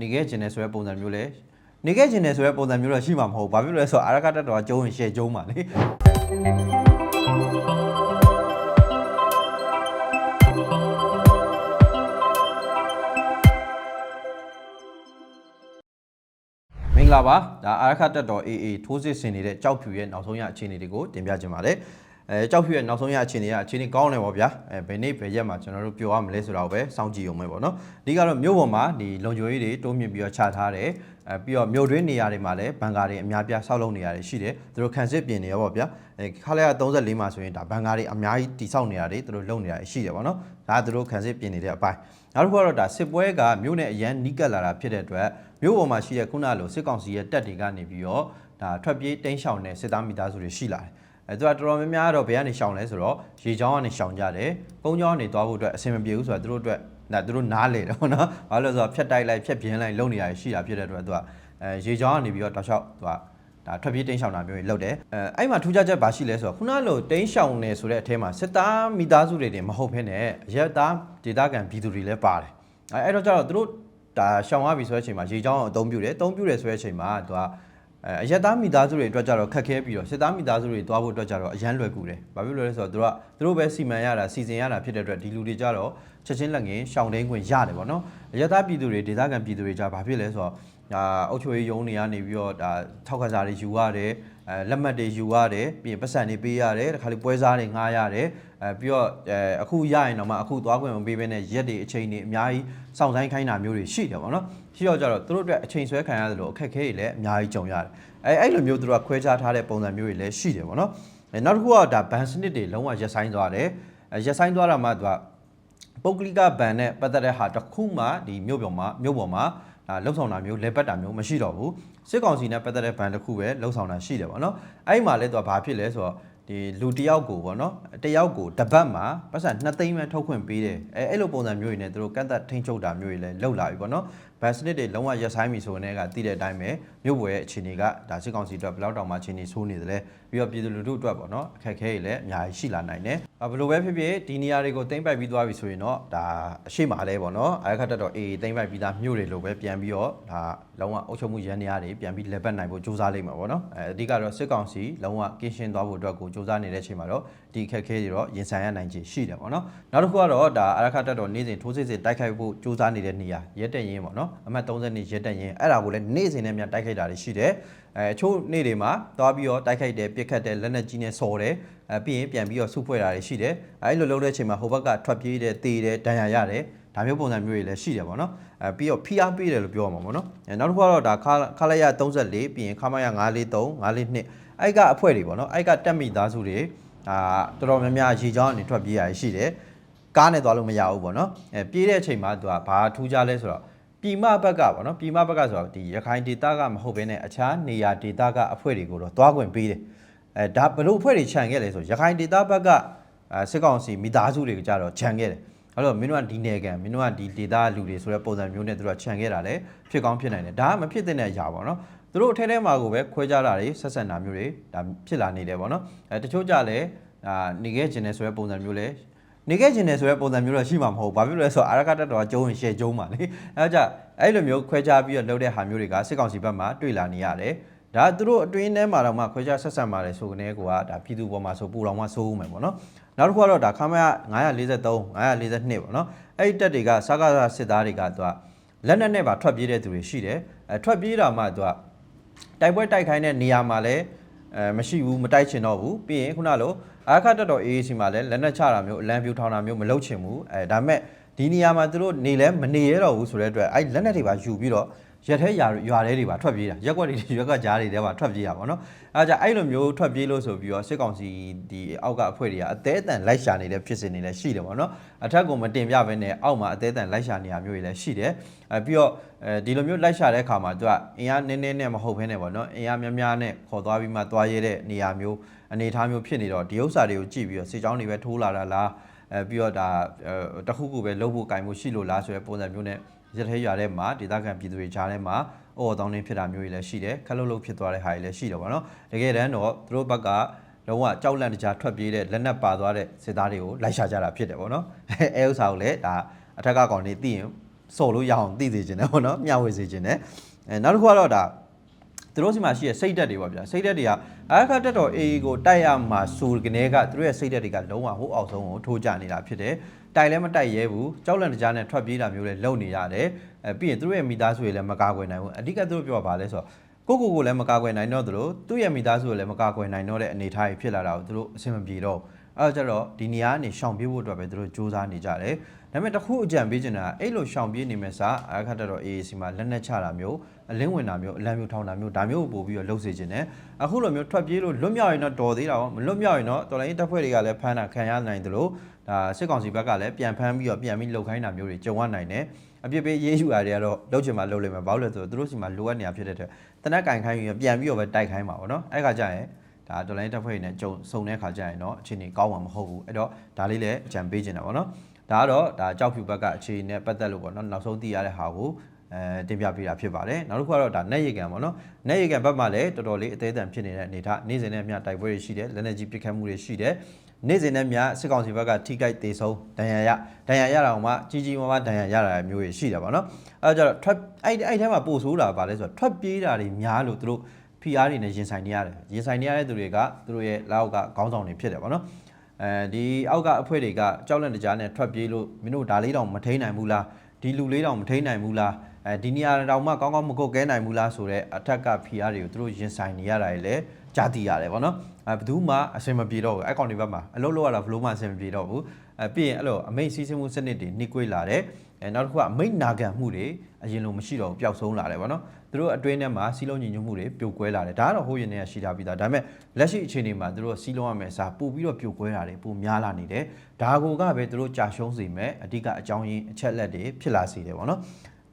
နေခဲ့ခြင်းနဲ့ဆိုတဲ့ပုံစံမျိုးလဲနေခဲ့ခြင်းနဲ့ဆိုတဲ့ပုံစံမျိုးတော့ရှိမှာမဟုတ်ဘူးဘာဖြစ်လို့လဲဆိုတော့အာရကတက်တော်ကကျုံးရင်ရှယ်ကျုံးပါလေမင်္ဂလာပါဒါအာရခတက်တော် AA ထိုးစစ်ဆင်နေတဲ့ကြောက်ဖြူရဲ့နောက်ဆုံးရအခြေအနေတွေကိုတင်ပြခြင်းပါတယ် အဲကြောက်ဖြူရဲ့နောက်ဆုံးရအခြေအနေကအခြေအနေကောင်းတယ်ပေါ့ဗျာအဲဘယ်နေ့ဘယ်ရက်မှာကျွန်တော်တို့ပြောရမလဲဆိုတော့ပဲစောင့်ကြည့်အောင်ပဲပေါ့နော်အဓိကတော့မြို့ပေါ်မှာဒီလုံခြုံရေးတွေတိုးမြင့်ပြီးတော့ခြာထားတယ်အဲပြီးတော့မြို့တွင်းနေရာတွေမှာလည်းဘန်ကာတွေအများပြားဆောက်လုပ်နေရတယ်ရှိတယ်သူတို့ခံစစ်ပြင်နေရပေါ့ဗျာအဲခါလဲက34မှာဆိုရင်ဒါဘန်ကာတွေအများကြီးတိစောက်နေရတယ်သူတို့လုပ်နေရတယ်ရှိတယ်ပေါ့နော်ဒါကသူတို့ခံစစ်ပြင်နေတဲ့အပိုင်းနောက်တစ်ခုကတော့ဒါစစ်ပွဲကမြို့နဲ့အရန်နီးကပ်လာတာဖြစ်တဲ့အတွက်မြို့ပေါ်မှာရှိတဲ့ခုနလိုစစ်ကောင်စီရဲ့တပ်တွေကနေပြီးတော့ဒါထွက်ပြေးတိမ်းရှောင်တဲ့စစ်သားမိသားစုတွေရှိလာတယ် အဲသူကတော်တော်များများတော့ဘယ်ကနေရှောင်လဲဆိုတော့ရေချောင်းကနေရှောင်ကြတယ်။ကုန်းချောင်းကနေသွားဖို့အတွက်အဆင်မပြေဘူးဆိုတာသူတို့အတွက်ဒါသူတို့နားလေတယ်ပေါ့နော်။ဘာလို့လဲဆိုတော့ဖြတ်တိုက်လိုက်ဖြတ်ပြင်းလိုက်လုံနေရရှိတာဖြစ်တဲ့အတွက်သူကအဲရေချောင်းကနေပြီးတော့တောက်လျှောက်သူကဒါထွက်ပြေးတိမ်းရှောင်တာမျိုးတွေလုပ်တယ်။အဲအဲ့မှာထူးခြားချက်ဘာရှိလဲဆိုတော့ခုနလိုတိမ်းရှောင်နေဆိုတဲ့အထဲမှာစစ်သားမိသားစုတွေတင်မဟုတ်ဘဲနဲ့အရက်သားဒေသခံပြည်သူတွေလည်းပါတယ်။အဲအဲ့တော့ကျတော့သူတို့ဒါရှောင်ရပြီဆိုတဲ့အချိန်မှာရေချောင်းကိုအသုံးပြုတယ်။အသုံးပြုတယ်ဆိုတဲ့အချိန်မှာသူက အဲအရက်သားမိသားစုတွေအတွက်ကြတော့ခက်ခဲပြီးတော့စစ်သားမိသားစုတွေတွားဖို့အတွက်ကြတော့အရန်လွယ်ကူတယ်။ဘာဖြစ်လို့လဲဆိုတော့သူတို့ကသူတို့ပဲစီမံရတာစီစဉ်ရတာဖြစ်တဲ့အတွက်ဒီလူတွေကြတော့ချက်ချင်းလက်ငင်းရှောင်တိန်ခွင့်ရတယ်ပေါ့နော်။အရက်သားပြည်သူတွေဒေသခံပြည်သူတွေကြဘာဖြစ်လဲဆိုတော့ဒါအုပ်ချုပ်ရေးယုံတွေကနေပြီးတော့ဒါထောက်ခံစာတွေယူရတယ်အဲလက်မှတ်တွေယူရတယ်ပြီးရင်ပတ်စံတွေပေးရတယ်တခါလေပွဲစားတွေငှားရတယ်အဲပြီးတော့အဲအခုရရင်တော့မှအခုသွားခွင့်မပေးဘဲနဲ့ရက်တွေအချိန်တွေအများကြီးစောင့်ဆိုင်ခိုင်းတာမျိုးတွေရှိတယ်ပေါ့နော် ရှိတော့ကြတော့သူတို့အတွက်အချိန်ဆွဲခံရတယ်လို့အခက်အခဲတွေလည်းအများကြီးကြုံရတယ်အဲအဲ့လိုမျိုးသူတို့ကခွဲခြားထားတဲ့ပုံစံမျိုးတွေလည်းရှိတယ်ပေါ့နော်အဲနောက်တစ်ခုကဒါဘန်စနစ်တွေလုံးဝရက်ဆိုင်သွားတယ်အဲရက်ဆိုင်သွားတာမှသူကပုဂ္ဂလိကဘဏ်နဲ့ပတ်သက်တဲ့ဟာတစ်ခုမှဒီမြို့ပေါ်မှာမြို့ပေါ်မှာဒါလှုပ်ဆောင်တာမျိုးလေပတ်တာမျိုးမရှိတော့ဘူးစစ်ကောင်စီနဲ့ပတ်သက်တဲ့ဘဏ်တစ်ခုပဲလှုပ်ဆောင်တာရှိတယ်ပေါ့နော်အဲ့ဒီမှာလဲသူကဘာဖြစ်လဲဆိုတော့ ဒီလူတစ်ယောက်ကိုပေါ့နော်တစ်ယောက်ကိုတစ်ပတ်မှာပတ်စံ2သိန်းပဲထုတ်ခွင့်ပေးတယ်အဲအဲ့လိုပုံစံမျိုးတွေနဲ့သူတို့ကန့်သက်ထိန်းချုပ်တာမျိုးတွေလည်းလှုပ်လာပြီပေါ့နော်ဘဏ်စနစ်တွေလုံးဝရက်ဆိုင်ပြီဆိုတဲ့ကတည်တဲ့အတိုင်းပဲမြို့ပေါ်ရဲ့အခြေအနေကဒါစစ်ကောင်စီအတွက်ဘယ်လောက်တောင်မှအခြေအနေဆိုးနေသလဲပြီးတော့ပြည်သူလူထုအတွက်ပေါ့နော်အခက်အခဲတွေလည်းအများကြီးရှိလာနိုင်တယ်အ ဘယ်လိုပဲဖြစ်ဖြစ်ဒီနေရာတွေကိုသိမ့်ပိုက်ပြီးသွားပြီဆိုရင်တော့ဒါအရှိမလဲပေါ့နော်အရခတ်တက်တော့အေးသိမ့်ပိုက်ပြီးသားမြို့တွေလိုပဲပြန်ပြီးတော့ဒါလုံးဝအုပ်ချုပ်မှုရန်နေရာတွေပြန်ပြီးလက်ပတ်နိုင်ဖို့စူးစမ်းလိမ့်မှာပေါ့နော်အဲအဓိကတော့စစ်ကောင်စီလုံးဝကင်းရှင်းသွားဖို့အတွက်ကိုစူးစမ်းနေတဲ့အချိန်မှာတော့ဒီအခက်အခဲတွေတော့ရင်ဆိုင်ရနိုင်ခြေရှိတယ်ပေါ့နော်နောက်တစ်ခုကတော့ဒါအရခတ်တက်တော့နေ့စဉ်ထိုးစစ်စစ်တိုက်ခိုက်ဖို့စူးစမ်းနေတဲ့နေရာရဲတက်ရင်ပေါ့နော်အမှတ်30နှစ်ရဲတက်ရင်အဲ့ဒါကိုလည်းနေ့စဉ်နဲ့များတိုက်ခိုက်တာတွေရှိတယ်အဲအချို့နေ့တွေမှာသွားပြီးတော့တိုက်ခိုက်တယ်ပြစ်ခတ်တယ်လက်နက်ကြီးနဲ့ဆော်တယ်အဲပြီးရင်ပြန်ပြီးတော့စုဖွဲ့တာတွေရှိတယ်အဲအဲ့လိုလုပ်တဲ့အချိန်မှာဟိုဘက်ကထွက်ပြေးတယ်တေးတယ်ဒဏ်ရာရတယ်ဒါမျိုးပုံစံမျိုးတွေလည်းရှိတယ်ပေါ့နော်အဲပြီးတော့ဖိအားပေးတယ်လို့ပြောရမှာပေါ့နော်အဲနောက်တစ်ခုကတော့ဒါခါခါလိုက်ရ34ပြီးရင်ခါမရ943 942အဲ့ကအဖွဲ့တွေပေါ့နော်အဲ့ကတက်မိသားစုတွေ အာတော်တော်များများရေချောင်းအနေထွက်ပြေးရရှိတယ်ကားနဲ့သွားလို့မရဘူးပေါ့နော်အဲပြေးတဲ့အချိန်မှာသူကဘာထူးခြားလဲဆိုတော့ပြည်မဘက်ကပေါ့နော်ပြည်မဘက်ကဆိုတော့ဒီရခိုင်ဒေသကမဟုတ်ဘဲနဲ့အခြားနေရာဒေသကအဖွဲ့တွေကိုတော့သွားခွင့်ပေးတယ်အဲဒါဘလို့အဖွဲ့တွေခြံခဲ့လဲဆိုရခိုင်ဒေသဘက်ကအဲစစ်ကောင်စီမိသားစုတွေကကြတော့ခြံခဲ့တယ် အဲ့တော့မင်းတို့ကဒီနယ်ကန်မင်းတို့ကဒီဒေသလူတွေဆိုတဲ့ပုံစံမျိုးနဲ့သူတို့ကခြံခဲ့တာလေဖြစ်ကောင်းဖြစ်နိုင်တယ်ဒါကမဖြစ်တဲ့အရာပေါ့နော်သူတို့အထဲထဲမှာကိုပဲခွဲခြားတာတွေဆက်ဆံတာမျိုးတွေဒါဖြစ်လာနေတယ်ပေါ့နော်အဲတချို့ကြလည်းအာနေခဲ့ခြင်းနဲ့ဆိုတဲ့ပုံစံမျိုးလဲနေခဲ့ခြင်းတယ်ဆိုတဲ့ပုံစံမျိုးတော့ရှိမှာမဟုတ်ဘူးဘာဖြစ်လို့လဲဆိုတော့အာရကတက်တော်ကကျုံးရင်ရှယ်ကျုံးပါလေအဲဒါကြအဲ့လိုမျိုးခွဲခြားပြီးတော့လုပ်တဲ့ဟာမျိုးတွေကစစ်ကောင်စီဘက်မှာတွေ့လာနေရတယ်ဒါသူတို့အတွင်းထဲမှာတော့မှခွဲခြားဆက်ဆံပါတယ်ဆိုကနေကွာဒါပြည်သူပေါ်မှာဆိုပူတော်မှစိုးဦးမယ်ပေါ့နော် နောက်တစ်ခုကတော့ဒါခမရ943 942ပေါ့နော်အဲ့ဒီတက်တွေကစကားစစစ်သားတွေကသူကလက်နက်နဲ့ပါထွက်ပြေးတဲ့သူတွေရှိတယ်အဲထွက်ပြေးတာမှသူကတိုက်ပွဲတိုက်ခိုင်းတဲ့နေရာမှာလည်းအဲမရှိဘူးမတိုက်ချင်တော့ဘူးပြီးရင်ခုနလိုအာခတ်တက်တော် AAC မှာလည်းလက်နက်ချတာမျိုးအလံပြူထောင်တာမျိုးမလုပ်ချင်ဘူးအဲဒါမဲ့ဒီနေရာမှာသူတို့နေလဲမနေရတော့ဘူးဆိုတဲ့အတွက်အဲလက်နက်တွေပါယူပြီးတော့ ရက်ထဲရွာရွာထဲတွေပါထွက်ပြေးတာရက်ွက်တွေရွက်ကကြားတွေထဲပါထွက်ပြေးတာပေါ့နော်အဲဒါကြအဲ့လိုမျိုးထွက်ပြေးလို့ဆိုပြီးတော့စစ်ကောင်စီဒီအောက်ကအဖွဲ့တွေကအသေးအတန်လိုက်ရှာနေတဲ့ဖြစ်စဉ်တွေလည်းရှိတယ်ပေါ့နော်အထက်ကမတင်ပြဘဲနဲ့အောက်မှာအသေးအတန်လိုက်ရှာနေတာမျိုးတွေလည်းရှိတယ်အဲပြီးတော့အဲဒီလိုမျိုးလိုက်ရှာတဲ့အခါမှာသူကအင်အားနည်းနည်းနဲ့မဟုတ်ဘဲနဲ့ပေါ့နော်အင်အားများများနဲ့ခေါ်သွားပြီးမှသွားရဲတဲ့နေရာမျိုးအနေအထားမျိုးဖြစ်နေတော့ဒီဥစ္စာတွေကိုကြည့်ပြီးတော့စစ်ကြောင်းတွေပဲထိုးလာတာလားအဲပြီးတော့ဒါတခုခုပဲလှုပ်ဖို့ကင်ဖို့ရှိလို့လားဆိုတဲ့ပုံစံမျိုးနဲ့ ရထဲရွာထဲမှာဒေသခံပြည်သူတွေကြားထဲမှာအော်တောင်းနေဖြစ်တာမျိုးတွေလည်းရှိတယ်ခက်လုတ်လုတ်ဖြစ်သွားတဲ့ဟာတွေလည်းရှိတယ်ပေါ့နော်တကယ်တမ်းတော့သူတို့ဘက်ကလုံးဝကြောက်လန့်တကြားထွက်ပြေးတဲ့လက်နက်ပါသွားတဲ့စစ်သားတွေကိုလိုက်ရှာကြတာဖြစ်တယ်ပေါ့နော်အဲဥစ္စာကိုလည်းဒါအထက်ကကောင်တွေသိရင်စော်လို့ရအောင်သိစေချင်တယ်ပေါ့နော်မျှဝေစေချင်တယ်အဲနောက်တစ်ခုကတော့ဒါ သူတို့စီမှာရှိတဲ့စိတ်ဓာတ်တွေပေါ့ဗျာစိတ်ဓာတ်တွေကအာခတက်တော် AA ကိုတိုက်ရမှာဆိုကနေကသူတို့ရဲ့စိတ်ဓာတ်တွေကလုံးဝဟိုအောက်ဆုံးကိုထိုးကြနေတာဖြစ်တယ်တိုက်လည်းမတိုက်ရဲဘူးကြောက်လန့်တကြားနဲ့ထွက်ပြေးတာမျိုးလည်းလုပ်နေရတယ်အဲပြီးရင်သူတို့ရဲ့မိသားစုတွေလည်းမကာကွယ်နိုင်ဘူးအဓိကသူတို့ပြောပါလဲဆိုတော့ကိုကိုကိုလည်းမကာကွယ်နိုင်တော့သလိုသူ့ရဲ့မိသားစုကိုလည်းမကာကွယ်နိုင်တော့တဲ့အနေအထားကြီးဖြစ်လာတာကိုသူတို့အဆင်မပြေတော့အဲဒါကြတော့ဒီနေရာကနေရှောင်ပြေးဖို့အတွက်ပဲသူတို့စူးစမ်းနေကြတယ် ဒါပေမဲ့တစ်ခုအကြံပေးချင်တာကအဲ့လိုရှောင်ပြေးနေမဲ့စာအခါတက်တော့ AAC မှာလက်နက်ချတာမျိုးအလင်းဝင်တာမျိုးအလံမျိုးထောင်တာမျိုးဒါမျိုးကိုပို့ပြီးတော့လှုပ်စေချင်တယ်အခုလိုမျိုးထွက်ပြေးလို့လွတ်မြောက်ရင်တော့တော်သေးတာပေါ့မလွတ်မြောက်ရင်တော့တော်လိုင်းတပ်ဖွဲ့တွေကလည်းဖမ်းတာခံရနိုင်သလိုဒါစစ်ကောင်စီဘက်ကလည်းပြန်ဖမ်းပြီးတော့ပြန်ပြီးလှုပ်ခိုင်းတာမျိုးတွေကြုံရနိုင်တယ်အပြစ်ပေးရေးယူတာတွေကတော့လှုပ်ချင်မှလှုပ်လိမ့်မယ်ဘာလို့လဲဆိုတော့သူတို့စီမှာလိုအပ်နေတာဖြစ်တဲ့အတွက်တနက်ကင်ခိုင်းရင်ပြန်ပြီးတော့ပဲတိုက်ခိုင်းမှာပေါ့နော်အဲ့ခါကျရင်ဒါဒေါ်လာတက်ဖွဲ့တွေနဲ့ကြုံစုံတဲ့ခါကျရင်တော့အခြေအနေကောင်းမှာမဟုတ်ဘူးအဲ့တော့ဒါလေးလည်းအကြံပေးချင်တာပေါ့နော် ဒါကတော့ဒါကြောက်ဖြူဘက်ကအခြေအနေနဲ့ပတ်သက်လို့ပေါ့နော်နောက်ဆုံးသိရတဲ့ဟာကိုအဲတင်ပြပေးတာဖြစ်ပါတယ်နောက်တစ်ခုကတော့ဒါနက်ရေကန်ပေါ့နော်နက်ရေကန်ဘက်မှာလည်းတော်တော်လေးအသေးအံဖြစ်နေတဲ့အနေထားနေ့စဉ်နဲ့အမျှတိုက်ပွဲတွေရှိတယ်လက်နက်ကြီးပစ်ခတ်မှုတွေရှိတယ်နေ့စဉ်နဲ့အမျှစစ်ကောင်စီဘက်ကထိခိုက်ဒေဆုံးဒဏ်ရာရဒဏ်ရာရတာအောင်မှကြီးကြီးမားမားဒဏ်ရာရတာမျိုးတွေရှိတယ်ပေါ့နော်အဲဒါကြတော့ထွက်အဲ့အဲ့ထဲမှာပို့ဆိုးတာပါလဲဆိုတော့ထွက်ပြေးတာတွေများလို့သူတို့ PR တွေနဲ့ရင်ဆိုင်နေရတယ်ရင်ဆိုင်နေရတဲ့သူတွေကသူတို့ရဲ့လက်အောက်ကခေါင်းဆောင်တွေဖြစ်တယ်ပေါ့နော် အဲဒီအောက်ကအဖွဲ့တွေကကြောက်လန့်တကြားနဲ့ထွက်ပြေးလို့မင်းတို့ဒါလေးတောင်မထိန်နိုင်ဘူးလားဒီလူလေးတောင်မထိန်နိုင်ဘူးလား အဲဒီနေရာတောင်မှကောင်းကောင်းမကုတ်ကဲနိုင်ဘူးလားဆိုတော့အထက်က PR တွေကိုသူတို့ရင်ဆိုင်နေရတာလေကြားသိရတယ်ပေါ့နော်အဲဘယ်သူမှအဆင်မပြေတော့ဘူးအဲကောင်တွေဘက်မှာအလုပ်လုပ်ရတာဘလို့မှအဆင်မပြေတော့ဘူးအဲပြီးရင်အဲ့လိုအမိတ်စီးဆင်းမှုစနစ်တွေနှိကွေးလာတယ်အဲနောက်တစ်ခုကအမိတ်နာခံမှုတွေအရင်လိုမရှိတော့ဘူးပျောက်ဆုံးလာတယ်ပေါ့နော်သူတို့အတွင်းထဲမှာစီးလုံးညီညွတ်မှုတွေပြိုကွဲလာတယ်ဒါကတော့ဟိုးရင်ထဲကရှိတာပြီးသားဒါပေမဲ့လက်ရှိအခြေအနေမှာသူတို့စီးလုံးရမယ်စာပို့ပြီးတော့ပြိုကွဲတာတွေပိုများလာနေတယ်ဒါကိုကပဲသူတို့ကြာရှုံးစေမဲ့အဓိကအကြောင်းရင်းအချက်လက်တွေဖြစ်လာစေတယ်ပေါ့နော်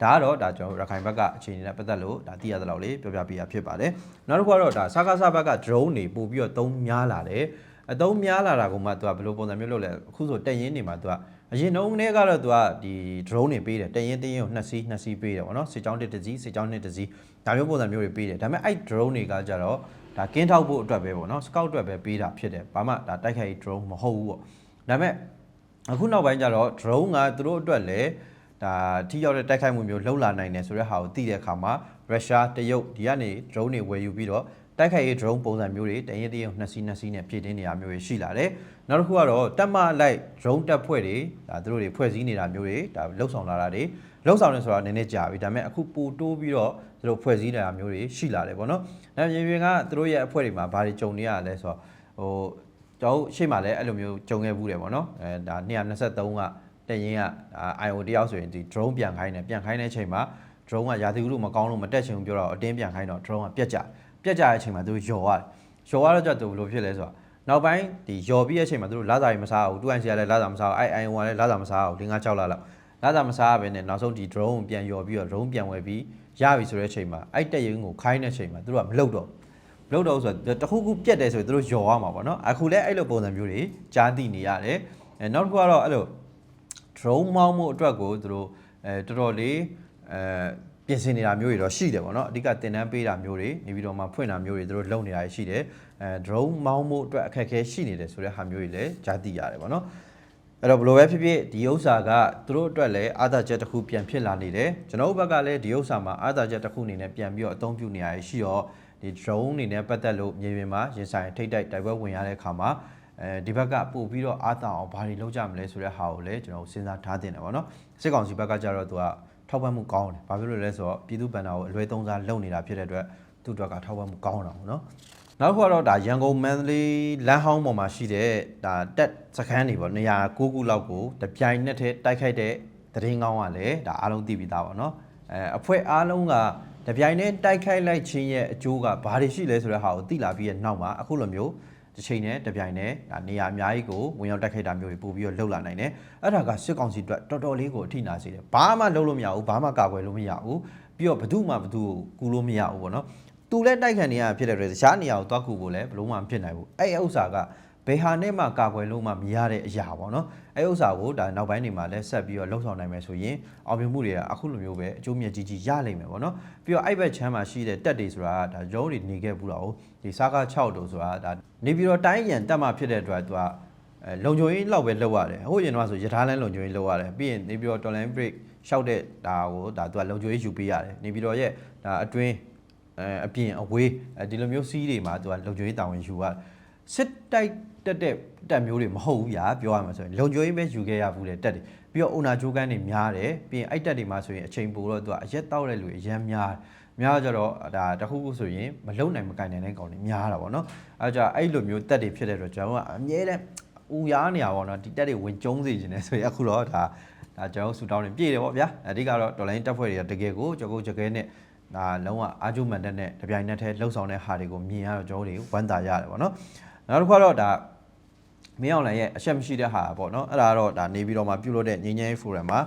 ဒါကတော့ဒါကျွန်တော်ရခိုင်ဘက်ကအခြေအနေနဲ့ပတ်သက်လို့ဒါသိရသလောက်လေးပြောပြပေးရဖြစ်ပါတယ်နောက်တစ်ခုကတော့ဒါစကားစဘက်က drone တွေပို့ပြီးတော့သုံးများလာတယ်အသုံးများလာတာကမှသူကဘယ်လိုပုံစံမျိုးလုပ်လဲအခုဆိုတက်ရင်နေမှာသူကအရင်တုန်းကလည်းကတော့သူကဒီ drone တွေပေးတယ်တက်ရင်တက်ရင်ကိုနှစ်စီးနှစ်စီးပေးတယ်ဗောနော်စစ်ကြောင်းတစ်တစ်စီးစစ်ကြောင်းနှစ်တစ်စီးဒါမျိုးပုံစံမျိုးတွေပေးတယ်ဒါပေမဲ့အဲ့ drone တွေကကြတော့ဒါကင်းထောက်ဖို့အတွက်ပဲဗောနော် scout အတွက်ပဲပေးတာဖြစ်တယ်ဘာမှဒါတိုက်ခိုက် drone မဟုတ်ဘူးဗောဒါပေမဲ့အခုနောက်ပိုင်းကျတော့ drone ကသူတို့အတွက်လည်း ဒါထိရောက်တဲ့တိုက်ခိုက်မှုမျိုးလှုပ်လာနိုင်တယ်ဆိုတဲ့ဟာကိုသိတဲ့အခါမှာရုရှားတရုတ်ဒီကနေ drone တွေဝယ်ယူပြီးတော့တိုက်ခိုက်ရေး drone ပုံစံမျိုးတွေတရင်တရင်နှစ်စီးနှစ်စီးနဲ့ပြည်တင်းနေတာမျိုးတွေရှိလာတယ်။နောက်တစ်ခုကတော့တက်မလိုက် drone တက်ဖွဲ့တွေဒါသူတို့တွေဖွဲ့စည်းနေတာမျိုးတွေဒါလှုပ်ဆောင်လာတာတွေလှုပ်ဆောင်နေဆိုတာနည်းနည်းကြာပြီဒါပေမဲ့အခုပိုတိုးပြီးတော့သူတို့ဖွဲ့စည်းနေတာမျိုးတွေရှိလာတယ်ပေါ့နော်။နောက်ပြင်ပြင်ကသူတို့ရဲ့အဖွဲ့တွေမှာဘာတွေကြုံနေရလဲဆိုတော့ဟိုကျွန်တော်ရှေ့မှာလည်းအဲ့လိုမျိုးကြုံခဲ့ဘူးတယ်ပေါ့နော်။အဲဒါ223က တရင်က IO တယောက်ဆိုရင်ဒီ drone ပြန်ခိုင်းတယ်ပြန်ခိုင်းတဲ့အချိန်မှာ drone ကရာသီဥတုမကောင်းလို့မတက်ချင်ဘူးပြောတော့အတင်းပြန်ခိုင်းတော့ drone ကပြက်ကြပြက်ကြတဲ့အချိန်မှာသူယော်ရတယ်ယော်ရတော့ကြသူဘယ်လိုဖြစ်လဲဆိုတော့နောက်ပိုင်းဒီယော်ပြီးတဲ့အချိန်မှာသူတို့လာစာရီမစားဘူးတူအန်စီကလည်းလာစာမစားဘူးအိုင်အိုင်ဝါလည်းလာစာမစားဘူး၄၅6လလောက်လာစာမစားဘဲနဲ့နောက်ဆုံးဒီ drone ကိုပြန်ယော်ပြီးတော့ drone ပြန်ဝယ်ပြီးရပြီဆိုတဲ့အချိန်မှာအဲ့တက်ရင်ကိုခိုင်းတဲ့အချိန်မှာသူတို့ကမလုပ်တော့မလုပ်တော့ဆိုတော့တခုခုပြက်တယ်ဆိုရင်သူတို့ယော်ရမှာပေါ့နော်အခုလည်းအဲ့လိုပုံစံမျိုးတွေကြားသိနေရတယ်အဲနောက်တစ်ခုကတော့အဲ့လို drone မောင်းမှုအတွက်ကိုသူတို့အဲတော်တော်လေးအဲပြင်ဆင်နေတာမျိုးတွေတော့ရှိတယ်ပေါ့နော်အဓိကတင်တန်းပေးတာမျိုးတွေနေပြီးတော့မှဖွင့်တာမျိုးတွေသူတို့လုပ်နေတာရှိတယ်အဲ drone မောင်းမှုအတွက်အခက်အခဲရှိနေတယ်ဆိုတဲ့ဟာမျိုးတွေလည်းကြားသိရတယ်ပေါ့နော်အဲ့တော့ဘယ်လိုပဲဖြစ်ဖြစ်ဒီဥစ္စာကသူတို့အတွက်လည်းအာသာချက်တစ်ခုပြန်ဖြစ်လာနေတယ်ကျွန်တော်တို့ဘက်ကလည်းဒီဥစ္စာမှာအာသာချက်တစ်ခုအနေနဲ့ပြန်ပြီးတော့အသုံးပြုနေရရှိတော့ဒီ drone အနေနဲ့ပတ်သက်လို့မြေပြင်မှာရင်ဆိုင်ထိတ်တိုက်တိုက်ပွဲဝင်ရတဲ့အခါမှာ အဲဒီဘက်ကပို့ပြီးတော့အာတောင်အောင်ဘာတွေလုပ်ကြမလဲဆိုတဲ့ဟာကိုလည်းကျွန်တော်စဉ်းစားထားတင်တယ်ပေါ့နော်စစ်ကောင်စီဘက်ကကြတော့သူကထောက်ပံ့မှုကောင်းတယ်ဘာဖြစ်လို့လဲဆိုတော့ပြည်သူ့ဗန်နာကိုအလွဲသုံးစားလုပ်နေတာဖြစ်တဲ့အတွက်သူ့အတွက်ကထောက်ပံ့မှုကောင်းတာပေါ့နော်နောက်တစ်ခုကတော့ဒါရန်ကုန်မန္တလေးလမ်းဟောင်းပေါ်မှာရှိတဲ့ဒါတက်စခန်းတွေပေါ့နေရာ၉ခုလောက်ကိုတပြိုင်နက်တည်းတိုက်ခိုက်တဲ့တရင်ကောင်းကလည်းဒါအားလုံးသိပြီးသားပေါ့နော်အဲအဖွဲ့အားလုံးကတပြိုင်တည်းတိုက်ခိုက်လိုက်ခြင်းရဲ့အကျိုးကဘာတွေရှိလဲဆိုတဲ့ဟာကိုသိလာပြီးရဲ့နောက်မှာအခုလိုမျိုး တစ်ချိန်နဲ့တစ်ပြိုင်နဲ့ဒါနေရာအများကြီးကိုဝင်ရောက်တိုက်ခိုက်တာမျိုးတွေပို့ပြီးတော့လှုပ်လာနိုင်တယ်အဲ့ဒါကစစ်ကောင်စီအတွက်တော်တော်လေးကိုအထိနာစေတယ်ဘာမှလုပ်လို့မရဘူးဘာမှကာကွယ်လို့မရဘူးပြီးတော့ဘယ်သူမှဘယ်သူကိုကူလို့မရဘူးပေါ့နော်သူလည်းတိုက်ခံနေရဖြစ်တဲ့အတွက်တခြားနေရာကိုတွားကူဖို့လည်းဘလို့မှမဖြစ်နိုင်ဘူးအဲ့ဥစ္စာက ဘယ်ဟာနဲ့မှကာကွယ်လို့မှမရတဲ့အရာပေါ့နော်အဲ့ဥစ္စာကိုဒါနောက်ပိုင်းတွေမှာလည်းဆက်ပြီးတော့လှုပ်ဆောင်နိုင်မယ်ဆိုရင်အောင်မြင်မှုတွေကအခုလိုမျိုးပဲအကျိုးမြတ်ကြီးကြီးရလိမ့်မယ်ပေါ့နော်ပြီးတော့အဲ့ဘက်ချမ်းမှာရှိတဲ့တက်တွေဆိုတာကဒါရုံးတွေနေခဲ့ဘူးတော့ဒီစားကား6တို့ဆိုတာဒါနေပြီးတော့တိုင်းရန်တက်မှဖြစ်တဲ့အတွက်သူကအဲလုံခြုံရေးလောက်ပဲလောက်ရတယ်ဟိုရင်တော့ဆိုရထားလန်းလုံခြုံရေးလောက်ရတယ်ပြီးရင်နေပြီးတော့ Tolerant break ရှောက်တဲ့ဒါကိုဒါသူကလုံခြုံရေးယူပေးရတယ်နေပြည်တော်ရဲ့ဒါအတွင်းအဲအပြင်အဝေးအဲဒီလိုမျိုးစီးတွေမှာသူကလုံခြုံရေးတာဝန်ယူရတယ်စစ်တိုက် တက်တဲ့တက်မျိုးတွေမဟုတ်ဘူးညာပြောရမှာဆိုရင်လုံခြုံရေးပဲယူခဲ့ရဘူးလေတက်တယ်ပြီးတော့အုံနာဂျိုးကန်းတွေများတယ်ပြီးရင်အဲ့တက်တွေမှာဆိုရင်အချိန်ပိုတော့သူကအရက်တောက်တဲ့လူအရန်များတယ်များကြတော့ဒါတခုခုဆိုရင်မလုံနိုင်မကင်နိုင်တဲ့ကောင်တွေများတာပေါ့နော်အဲကြအဲ့လိုမျိုးတက်တွေဖြစ်တဲ့တော့ကျွန်တော်ကအမြဲတမ်းဦးရားနေရပါတော့ဒီတက်တွေဝင်ကျုံးစေခြင်းနဲ့ဆိုရင်အခုတော့ဒါဒါကျွန်တော်ဆူတောင်းနေပြည့်တယ်ပေါ့ဗျာအဓိကတော့တော်လိုင်းတက်ဖွဲ့တွေကတကယ်ကိုကြောကုတ်ကြကဲနဲ့ဒါလုံးဝအာကျုမန်တက်နဲ့တပြိုင်နက်တည်းလှုပ်ဆောင်တဲ့ဟာတွေကိုမြင်ရတော့ကျွန်တော်တို့ဝမ်းသာရတယ်ပေါ့နော်နောက်တစ်ခါတော့ဒါ မင်းအောင်လိုင်ရဲ့အချက်မရှိတဲ့ဟာပေါ့နော်အဲ့ဒါတော့ဒါနေပြီးတော့မှပြုလုပ်တဲ့ငင်းငင်းဖိုရမ်မှာ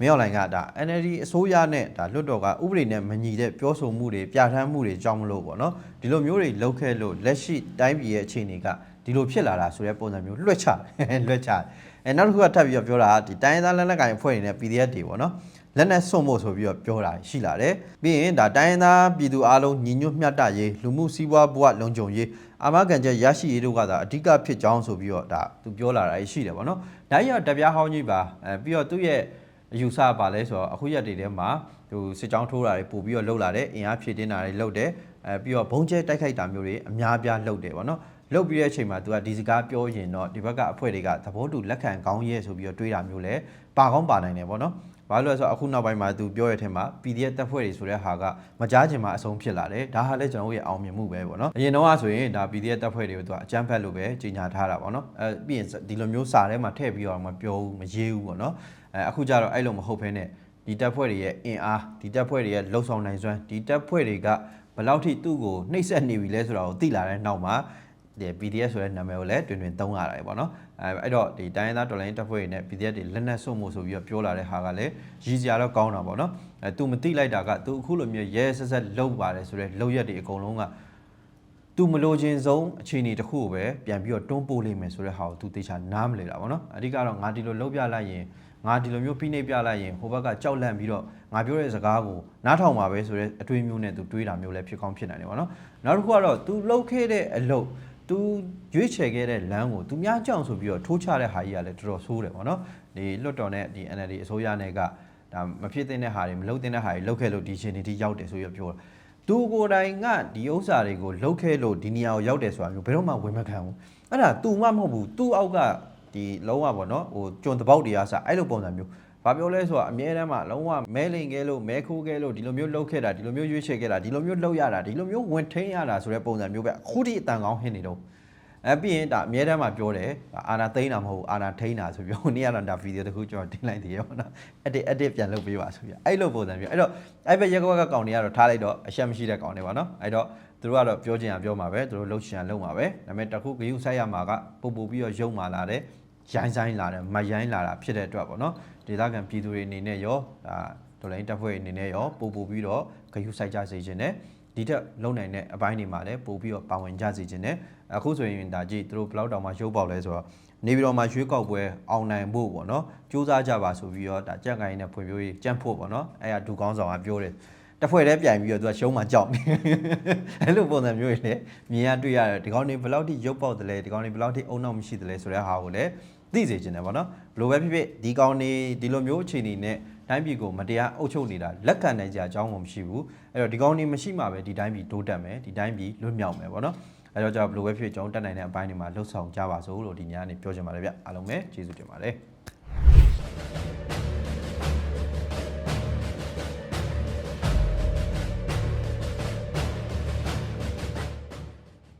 မင်းအောင်လိုင်ကဒါ NLD အစိုးရနဲ့ဒါလွတ်တော်ကဥပဒေနဲ့မညီတဲ့ပြောဆိုမှုတွေပြဋ္ဌာန်းမှုတွေကြောင့်မလို့ပေါ့နော်ဒီလိုမျိုးတွေလုပ်ခဲ့လို့လက်ရှိတိုင်းပြည်ရဲ့အခြေအနေကဒီလိုဖြစ်လာတာဆိုတဲ့ပုံစံမျိုးလွှတ်ချတယ်လွှတ်ချတယ်အဲနောက်တစ်ခုကထပ်ပြီးတော့ပြောတာကဒီတိုင်းရင်းသားလက်နက်ကိုင်အဖွဲ့တွေနဲ့ PDF တွေပေါ့နော် လက်နက်စွန့်ဖို့ဆိုပြီးတော့ပြောတာရှိလာတယ်ပြီးရင်ဒါတိုင်းရင်းသားပြည်သူအားလုံးညီညွတ်မျှတရေးလူမှုစီးပွားဘဝလုံခြုံရေးအာမခံချက်ရရှိရေးတို့ကသာအဓိကဖြစ်ကြောင်းဆိုပြီးတော့ဒါသူပြောလာတာရှိတယ်ပေါ့နော်ဒါကြီးကတပြားဟောင်းကြီးပါအဲပြီးတော့သူ့ရဲ့အယူဆပါလဲဆိုတော့အခုရက်တွေထဲမှာဟိုစစ်ကြောင်းထိုးတာတွေပို့ပြီးတော့လှုပ်လာတယ်အင်အားဖြည့်တင်းတာတွေလှုပ်တယ်အဲပြီးတော့ဘုံကျဲတိုက်ခိုက်တာမျိုးတွေအများပြားလှုပ်တယ်ပေါ့နော်လှုပ်ပြီးတဲ့အချိန်မှာ तू ကဒီစကားပြောရင်တော့ဒီဘက်ကအဖွဲ့တွေကသဘောတူလက်ခံကောင်းရဲ့ဆိုပြီးတော့တွေးတာမျိုးလဲပါကောင်းပါနိုင်တယ်ပေါ့နော် ဘာလို့လဲဆိုတော့အခုနောက်ပိုင်းမှာ तू ပြောရတဲ့အထက်မှာ PDF တပ်ဖွဲ့တွေဆိုတဲ့ဟာကမကြားချင်မှအဆုံးဖြစ်လာတယ်ဒါဟာလည်းကျွန်တော်တို့ရဲ့အောင်မြင်မှုပဲပေါ့နော်အရင်တော့ကဆိုရင်ဒါ PDF တပ်ဖွဲ့တွေကို तू အကြမ်းဖက်လို့ပဲကြီးညာထားတာပေါ့နော်အဲပြီးရင်ဒီလိုမျိုးစာထဲမှာထည့်ပြီးတော့မပြောဘူးမရေးဘူးပေါ့နော်အဲအခုကျတော့အဲ့လိုမဟုတ်ဘဲနဲ့ဒီတပ်ဖွဲ့တွေရဲ့အင်အားဒီတပ်ဖွဲ့တွေရဲ့လှုပ်ဆောင်နိုင်စွမ်းဒီတပ်ဖွဲ့တွေကဘယ်လောက်ထိသူ့ကိုနှိပ်စက်နေပြီလဲဆိုတာကိုသိလာတဲ့နောက်မှာဒီ PDF ဆိုတဲ့နာမည်ကိုလည်းတွင်တွင်သုံးရတာပေါ့နော် အဲအဲ့တော့ဒီတိုင်းရင်းသားတော်လိုင်းတပ်ဖွဲ့တွေနဲ့ PDF တွေလက်နက်စုံမှုဆိုပြီးတော့ပြောလာတဲ့ဟာကလည်းရည်စရာတော့ကောင်းတာပေါ့နော်အဲသူမသိလိုက်တာကသူအခုလိုမျိုးရဲဆက်ဆက်လုံပါတယ်ဆိုတော့လုံရက်တွေအကုန်လုံးကသူမလိုချင်ဆုံးအခြေအနေတစ်ခုကိုပဲပြန်ပြီးတော့တွန်းပို့လိမ့်မယ်ဆိုတဲ့ဟာကိုသူတေချာနားမလည်တာပေါ့နော်အဓိကတော့ငါဒီလိုလုံပြလိုက်ရင်ငါဒီလိုမျိုးဖိနှိပ်ပြလိုက်ရင်ဟိုဘက်ကကြောက်လန့်ပြီးတော့ငါပြောတဲ့စကားကိုနားထောင်ပါပဲဆိုတဲ့အတွေ့အမျိုးနဲ့သူတွေးတာမျိုးလည်းဖြစ်ကောင်းဖြစ်နိုင်တယ်ပေါ့နော်နောက်တစ်ခုကတော့ तू လှုပ်ခဲ့တဲ့အလုပ် သူရွေးချယ်ခဲ့တဲ့လမ်းကိုသူများကြောင်ဆိုပြီးတော့ထိုးချတဲ့ဟာကြီးကလည်းတော်တော်ဆိုးတယ်ပေါ့နော်ဒီလွတ်တော်နဲ့ဒီ NLD အစိုးရနဲ့ကဒါမဖြစ်သင့်တဲ့ဟာတွေမလုပ်သင့်တဲ့ဟာတွေလုပ်ခဲ့လို့ဒီရှင်နေတိရောက်တယ်ဆိုပြီးတော့ပြောတာသူကိုယ်တိုင်ကဒီဥစ္စာတွေကိုလုပ်ခဲ့လို့ဒီနေရာကိုရောက်တယ်ဆိုတာမျိုးဘယ်တော့မှဝင်မခံဘူးအဲ့ဒါ तू မှမဟုတ်ဘူး तू အောက်ကဒီလုံးဝပေါ့နော်ဟိုကျွန်တပေါက်တရားစအဲ့လိုပုံစံမျိုး ဘာပြောလဲဆိုတော့အမြဲတမ်းမှလုံးဝမဲလိန်ခဲလို့မဲခိုးခဲလို့ဒီလိုမျိုးလှုပ်ခဲ့တာဒီလိုမျိုးရွေးချယ်ခဲ့တာဒီလိုမျိုးလှုပ်ရတာဒီလိုမျိုးဝင်ထိန်ရတာဆိုတဲ့ပုံစံမျိုးပဲအခုထိအတန်ကောင်းဟင်းနေတော့အဲပြီးရင်ဒါအမြဲတမ်းမှပြောတယ်အာနာသိန်းတာမဟုတ်အာနာထိန်းတာဆိုပြီးဟိုနေ့ကတော့ဒါဗီဒီယိုတစ်ခုကျွန်တော်တင်လိုက်သေးရပါတော့ edit edit ပြန်လုပ်ပေးပါဆိုပြီးအဲ့လိုပုံစံမျိုးအဲ့တော့အဲ့ဘက်ရက်ကွက်ကကောင်တွေကတော့ထားလိုက်တော့အရှက်မရှိတဲ့ကောင်တွေပါနော်အဲ့တော့သူတို့ကတော့ပြောချင်ရပြောမှာပဲသူတို့လှုပ်ချင်ရလှုပ်မှာပဲဒါပေမဲ့တခုဂယုဆိုင်ရမှာကပို့ပို့ပြီးတော့ရုံမာလာတဲ့ ရိုင်းဆိုင်လာတယ်မရိုင်းလာတာဖြစ်တဲ့အတွက်ပေါ့နော်ဒေသခံပြည်သူတွေအနေနဲ့ရောဒါဒေါ်လာတပ်ဖွဲ့အနေနဲ့ရောပို့ပို့ပြီးတော့ဂယုဆိုင်ကြစေခြင်းနဲ့ဒီတက်လုံနိုင်တဲ့အပိုင်းတွေမှာလည်းပို့ပြီးတော့ပါဝင်ကြစေခြင်းနဲ့အခုဆိုရင်ဒါကြည့်သူတို့ဘယ်လောက်တောင်မှရုပ်ပေါက်လဲဆိုတော့နေပြည်တော်မှာရွေးကောက်ပွဲအောင်နိုင်ဖို့ပေါ့နော်စူးစမ်းကြပါဆိုပြီးတော့ဒါကြက်ကိုင်းနဲ့ဖွံ့ဖြိုးရေးကြန့်ဖို့ပေါ့နော်အဲ့ဒါဒူကောင်းဆောင်ကပြောတယ်တစ်ဖွဲ့တည်းပြိုင်ပြီးတော့သူကရှုံးမှကြောက်နေအဲ့လိုပုံစံမျိုးတွေလည်းမြင်ရတွေ့ရတယ်ဒီကောင်းနေဘယ်လောက်ထိရုပ်ပေါက်တယ်လဲဒီကောင်းနေဘယ်လောက်ထိအုံနောက်မရှိတယ်လဲဆိုတဲ့ဟာကိုလည်း သိစေချင်တယ်ပေါ့နော်ဘယ်လိုပဲဖြစ်ဖြစ်ဒီကောင်းနေဒီလိုမျိုးအခြေအနေနဲ့တိုင်းပြည်ကိုမတရားအုပ်ချုပ်နေတာလက်ခံနိုင်ကြအကြောင်းကိုမရှိဘူးအဲ့တော့ဒီကောင်းနေမရှိမှပဲဒီတိုင်းပြည်တိုးတက်မယ်ဒီတိုင်းပြည်လွတ်မြောက်မယ်ပေါ့နော်အဲတော့ကျွန်တော်ဘယ်လိုပဲဖြစ်ကျွန်တော်တက်နိုင်တဲ့အပိုင်းတွေမှာလှုပ်ဆောင်ကြပါစို့လို့ဒီညနေပြောချင်ပါတယ်ဗျအားလုံးပဲကျေးဇူးတင်ပါတယ်